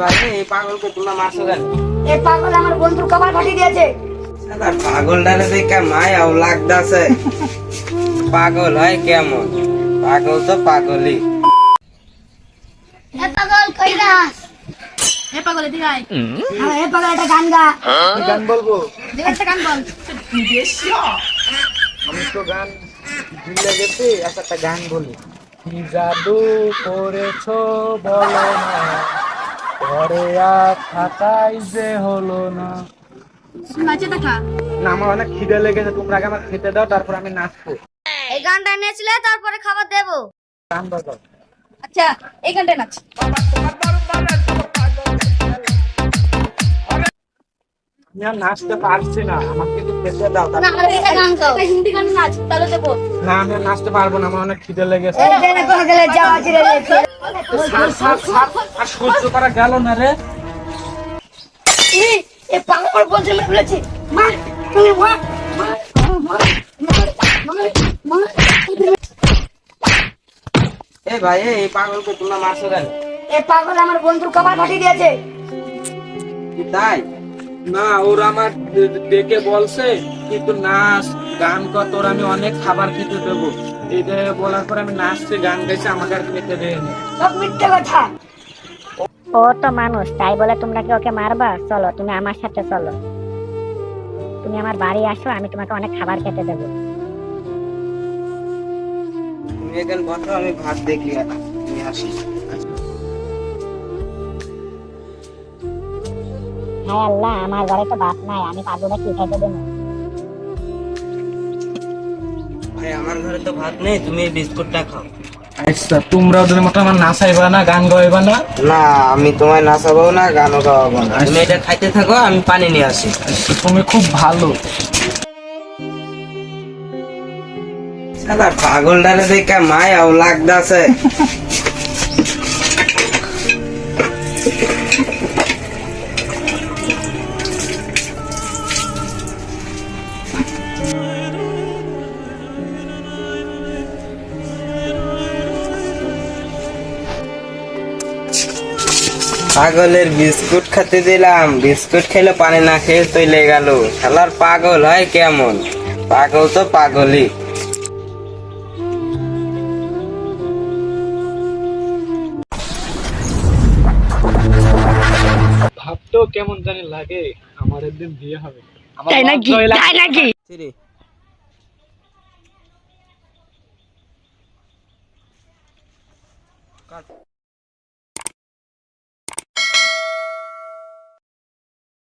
ভাই এই পাগলকে তোমরা মারছো কেন? এই পাগল আমার বন্ধুর কপাল ফাটিয়ে দিয়েছে। শালা পাগলটারে দেখে মায়াও লাগতাছে পাগল হয় কেমন? পাগল তো পাগলই। এ পাগল কই যাস? হে পাগল এদিকে আয়। হ্যাঁ এ পাগল একটা গান গা। গান বলব? একটা গান বল। আমি তো গান ভুলে গেছি আচ্ছা একটা গান বলি। কি জাদু করেছ বলো না। ঘরে আর থাকাই যে হলো না। নাচে দেখা না আমার অনেক খিদে লেগেছে তোমরা আগে আমার খেতে দাও তারপর আমি নাচবো। এই গানটা নেছিলে তারপরে খাবার দেবো। গান বাজাও। আচ্ছা এই গানটা নাচ। আর নাচতে পারছি না আমাকে খেতে দাও না হিন্দি গান নাচ তাহলে দেবো। আমি আর নাচতে পারব না আমার অনেক খিদে লেগেছে। আর সহ্য করা গেল না রে। এই এই পাগল আমার বলছে মেরে ফেলেছে মার তুমি মার মার মার মার মার মার। এ ভাই এই পাগলকে তোমরা মারছো কেন? এই পাগল আমার বন্ধুর কপাল ফাটিয়ে দিয়েছে। কি তাই? না ওরা আমার ডেকে বলছে কিন্তু নাচ গান কর তোর আমি অনেক খাবার খেতে দেবো। এটা বলার পর আমি নাচতে গান গাইছি আমাকে আর খেতে দেয়নি। সব মিথ্যে কথা। ও তো মানুষ তাই বলে তোমরা কি ওকে মারবা? চলো তুমি আমার সাথে চলো। তুমি আমার বাড়ি আসো আমি তোমাকে অনেক খাবার খেতে দেবো। তুমি এখানে বসো আমি ভাত দেখি আমি আসি। হ্যাঁ আল্লাহ আমার ঘরে তো ভাত নাই আমি পাগলটা কি খেতে দেবো? ভাই আমার ঘরে তো ভাত নেই তুমি এই বিস্কুটটা খাও। আচ্ছা তোমরা ওদের মতো আমার নাচাইবা না গান গাইবা না? না আমি তোমায় নাচাবো না গানও গাওয়াবো না। তুমি এটা খাইতে থাকো আমি পানি নিয়ে আসি। আচ্ছা, তুমি খুব ভালো। শালা পাগলটারে দেখে মায়াও লাগতাছে। পাগলের বিস্কুট খেতে দিলাম। বিস্কুট খেলে পানি না খেয়ে চলে গেল। শালার পাগল হয় কেমন? পাগল তো পাগলই। ভাবতেও কেমন জানি লাগে আমার একদিন বিয়ে হবে। তাই নাকি? তাই নাকি? কাট।